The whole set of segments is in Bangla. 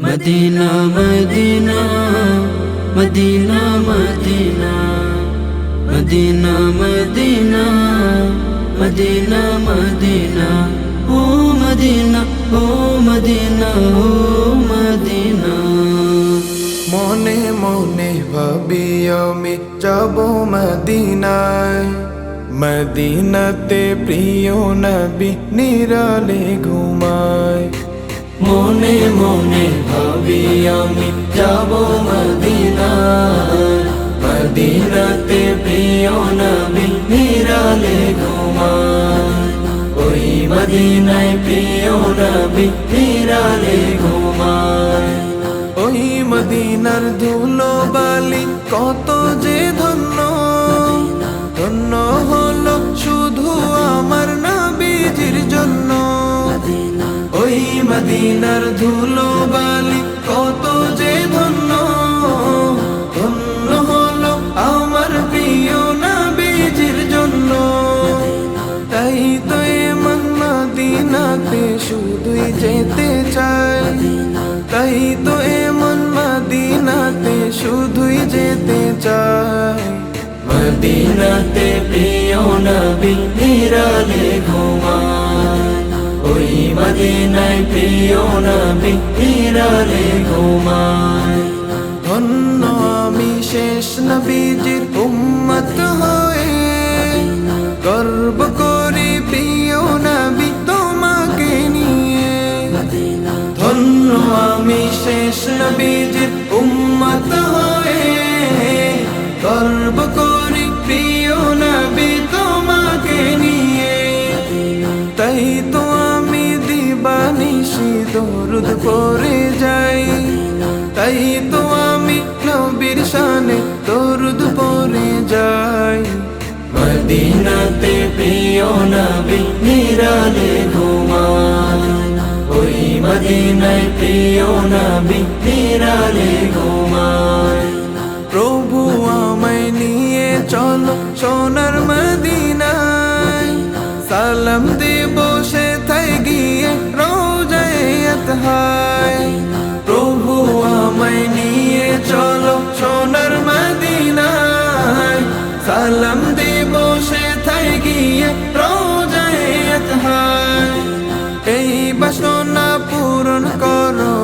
Medina Medina Medina Medina Medina Medina Medina Medina ও মদিনা ও মদিনা ও মদিনা মনে মনে ভাবি আমি যাব মদিনায় মদিনাতে প্রিয় নবী নিরালে ঘুমায় মনে মনে ভাবি আমি যাব মদিনা মদিনাতে প্রিয় নবী ফিরালে ঘুমায়। ওই মদিনায় প্রিয় নবী নিরালে মদিনার ধুলো বালি, কত যে ধন্য ধন্য হলো আমার প্রিয় নবীজির জন্য। তাই তো এমন মদিনাতে শুধুই যেতে চাই। তাই তো এমন মদিনাতে শুধুই যেতে চাই। মদিনাতে প্রিয় নবী নিরালে ওই মদিনায় প্রিয় নবী নিরালে ঘুমায়। ধন্য আমি শেষ নবীজির উম্মত হয়ে গর্ব করি প্রিয় নবী তোমাকে নিয়ে। ধন্য আমি শেষ নবীজির উম্মত পরে যাই। তাই তো আমি নবীর শানে দরুদ পরে যাই। মদিনাতে প্রিয় নবী নিরালে ঘুমায়। ওই মদিনায় প্রিয় নবী নিরালে ঘুমায়। প্রভু আমায় নিয়ে চলো সোনার মদিনায়। সালাম দেব সে থাই গিয়ে রোজায়ত হায়। প্রভু আমায় নিয়ে চলো সোনার মদিনায়। সালাম দেব গিয়ে হায়। এই বাসনা পূরণ করো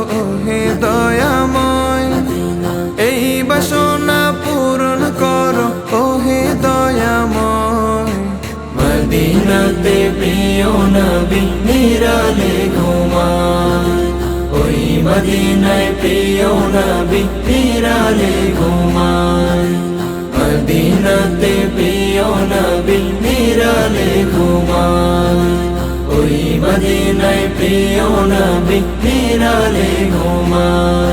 হে দয়াময়। এই বাসনা পূরণ করো ও নবী নিরালে ওই মদিনায় প্রিয় নবী ফিরালে ঘুমায়। মদিনাতে প্রিয় নবী ফিরালে ঘুমায়। ওই মদিনায় প্রিয় নবী ফিরালে ঘুমায়।